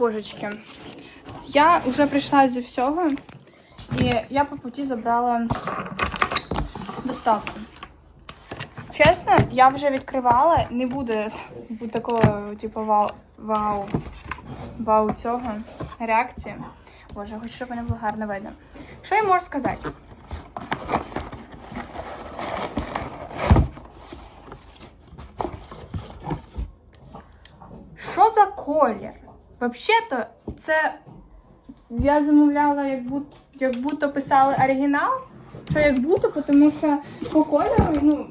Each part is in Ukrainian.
Божечки, я вже прийшла зі всього, і я по путі забрала доставку. Чесно, я вже відкривала, не буде такого, типу, вау, вау, вау цього реакції. Боже, хочу, щоб мене було гарно видно. Що я можу сказати? Що за колір? Взагалі-то, це я замовляла, як будто, як будто писали оригінал. Що як будто, тому що по кольору, ну,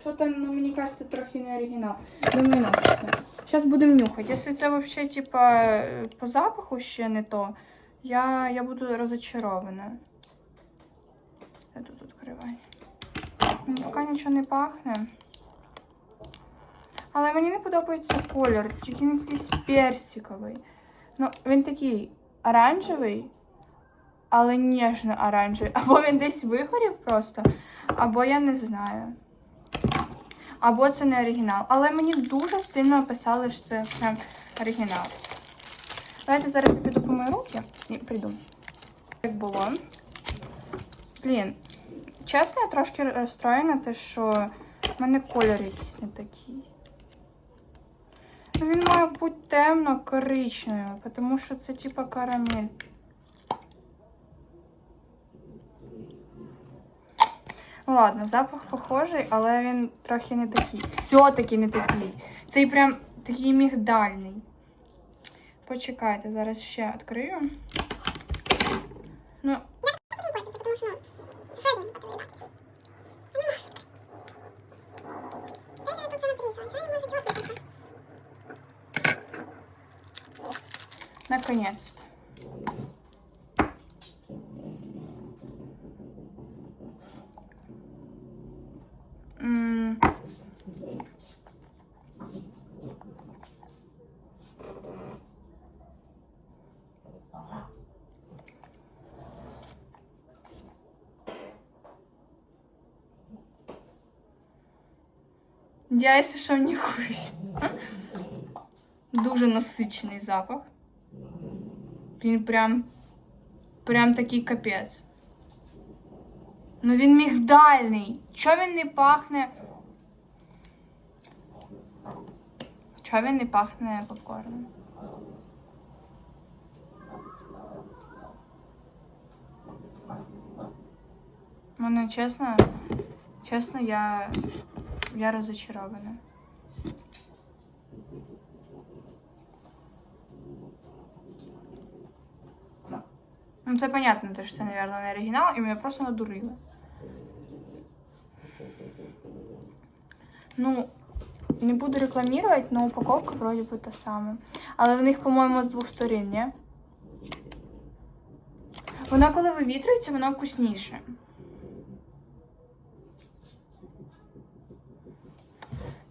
що то, ну, мені кажеться, трохи не оригінал. Думаю, ну, це. Зараз будемо нюхати. Якщо це взагалі, типа, по запаху ще не то, я, я буду розочарована. Я тут відкриваю. Ну, Поки нічого не пахне. Але мені не подобається колір, тільки він якийсь персиковий. Ну, він такий оранжевий, але ніжно оранжевий. Або він десь вигорів просто, або я не знаю. Або це не оригінал. Але мені дуже сильно описали, що це прям оригінал. Давайте зараз я піду помию руки. Ні, прийду. Як було. Блін, чесно, я трошки розстроєна, те, що в мене колір якийсь не такий. Він має бути темно-коричневий, тому що це типа карамель. Ладно, запах похожий, але він трохи не такий. Все-таки не такий. Цей прям такий мігдальний. Почекайте, зараз ще відкрию. Ну, наконец-то. Я, якщо що, нюхаюсь. Дуже насичений запах. Він прям. Прям такий капець. Ну він мігдальний. Чо він не пахне? Чо він не пахне попкорном? Ну, чесно, чесно, я, я розочарована. Ну, це понятно, те, що це, мабуть, не оригінал, і мене просто надурили. Ну, не буду рекламувати, але упаковка вроді би та сама. Але в них, по-моєму, з двох сторін, ні? Вона, коли вивітрюється, вона вкусніше.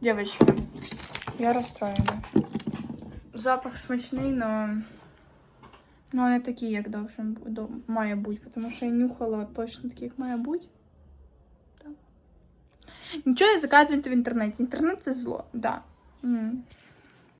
Дівчатки, я розстроєна. Запах смачний, але... Ну, не такі, як довше до- має бути, тому що я нюхала точно такі, як має бути. Нічого не заказуйте в інтернеті. Інтернет це зло, так. Да. М.